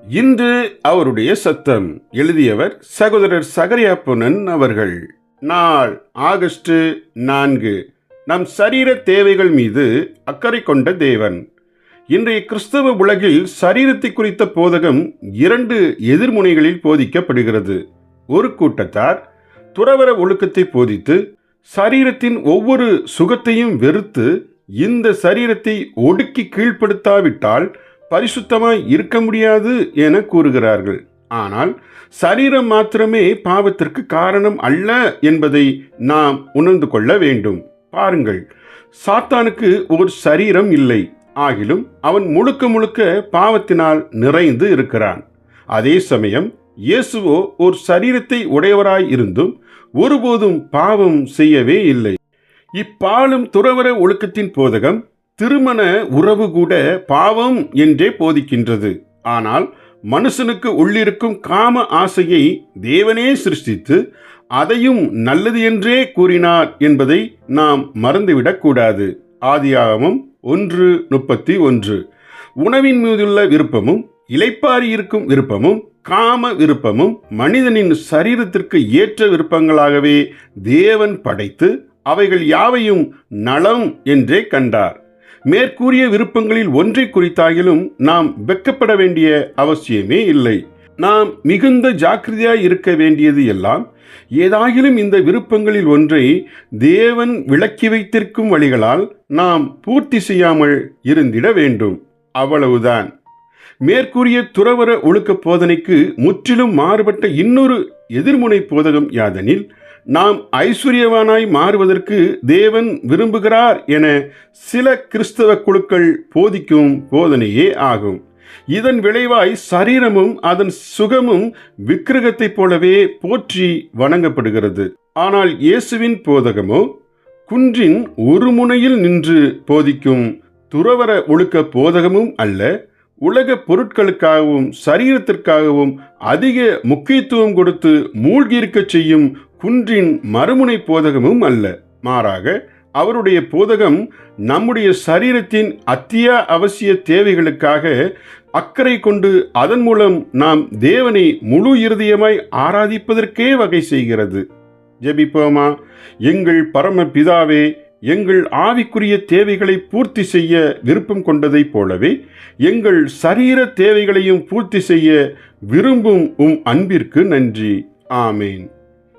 இன்று அவருடைய சத்தம். எழுதியவர் சகோதரர் சகரியா பொன்னன் அவர்கள். நாள் ஆகஸ்ட் நான்கு. நம் சரீர தேவைகள் மீது அக்கறை கொண்ட தேவன். இன்றைய கிறிஸ்தவ உலகில் சரீரத்தை குறித்த போதகம் இரண்டு எதிர்முனைகளில் போதிக்கப்படுகிறது. ஒரு கூட்டத்தார் துறவர ஒழுக்கத்தை போதித்து சரீரத்தின் ஒவ்வொரு சுகத்தையும் வெறுத்து இந்த சரீரத்தை ஒடுக்கி கீழ்ப்படுத்தாவிட்டால் பரிசுத்தமாய் இருக்க முடியாது என கூறுகிறார்கள். ஆனால் சரீரம் மாத்திரமே பாவத்திற்கு காரணம் அல்ல என்பதை நாம் உணர்ந்து கொள்ள வேண்டும். பாருங்கள் சாத்தானுக்கு ஒரு சரீரம் இல்லை. ஆகிலும் அவன் முழுக்க முழுக்க பாவத்தினால் நிறைந்து இருக்கிறான். அதே சமயம் இயேசுவோ ஒரு சரீரத்தை உடையவராய் இருந்தும் ஒருபோதும் பாவம் செய்யவே இல்லை. இப்பாலும் துறவர ஒழுக்கத்தின் போதகம் திருமண உறவு கூட பாவம் என்றே போதிக்கின்றது. ஆனால் மனுஷனுக்கு உள்ளிருக்கும் காம ஆசையை தேவனே சிருஷ்டித்து அதையும் நல்லது என்றே கூறினார் என்பதை நாம் மறந்துவிடக்கூடாது ஆதியாகமம் ஒன்று முப்பத்தி ஒன்று. உணவின் மீதுள்ள விருப்பமும் இலைப்பாரி இருக்கும் விருப்பமும் காம விருப்பமும் மனிதனின் சரீரத்திற்கு ஏற்ற விருப்பங்களாகவே தேவன் படைத்து அவைகள் யாவையும் நலம் என்றே கண்டார். மேற்கூறிய விருப்பங்களில் ஒன்றை குறித்தாகிலும் நாம் வெக்கப்பட வேண்டிய அவசியமே இல்லை. நாம் மிகுந்த ஜாக்கிரதையாய் இருக்க வேண்டியது எல்லாம் ஏதாகிலும் இந்த விருப்பங்களில் ஒன்றை தேவன் விளக்கி வைத்திருக்கும் வழிகளால் நாம் பூர்த்தி செய்யாமல் இருந்திட வேண்டும். அவ்வளவுதான். மேற்கூறிய துறவர ஒழுக்க போதனைக்கு முற்றிலும் மாறுபட்ட இன்னொரு எதிர்முனை போதகம் யாதெனில் நாம் ஐஸ்வர்யவானாய் மாறுவதற்கு தேவன் விரும்புகிறார் என சில கிறிஸ்தவ குழுக்கள் போதிக்கும் போதனையே ஆகும். இதன் விளைவாய் சரீரமும் அதன் சுகமும் விக்கிரகத்தைப் போலவே போற்றி வணங்கப்படுகிறது. ஆனால் இயேசுவின் போதகமோ குன்றின் ஒரு முனையில் நின்று போதிக்கும் துறவர ஒழுக்க போதகமும் அல்ல உலக பொருட்களுக்காகவும் சரீரத்திற்காகவும் அதிக முக்கியத்துவம் கொடுத்து மூழ்கியிருக்கச் செய்யும் குன்றின் மறுமுனை போதகமும் அல்ல. மாறாக அவருடைய போதகம் நம்முடைய சரீரத்தின் அத்திய அவசிய தேவைகளுக்காக அக்கறை கொண்டு அதன் மூலம் நாம் தேவனை முழு இருதயமாய் ஆராதிப்பதற்கே வகை செய்கிறது. ஜெபிப்போமா? எங்கள் பரம பிதாவே எங்கள் ஆவிக்குரிய தேவைகளை பூர்த்தி செய்ய விருப்பம் கொண்டதைப் போலவே எங்கள் சரீர தேவைகளையும் பூர்த்தி செய்ய விரும்பும் உம் அன்பிற்கு நன்றி. ஆமேன்.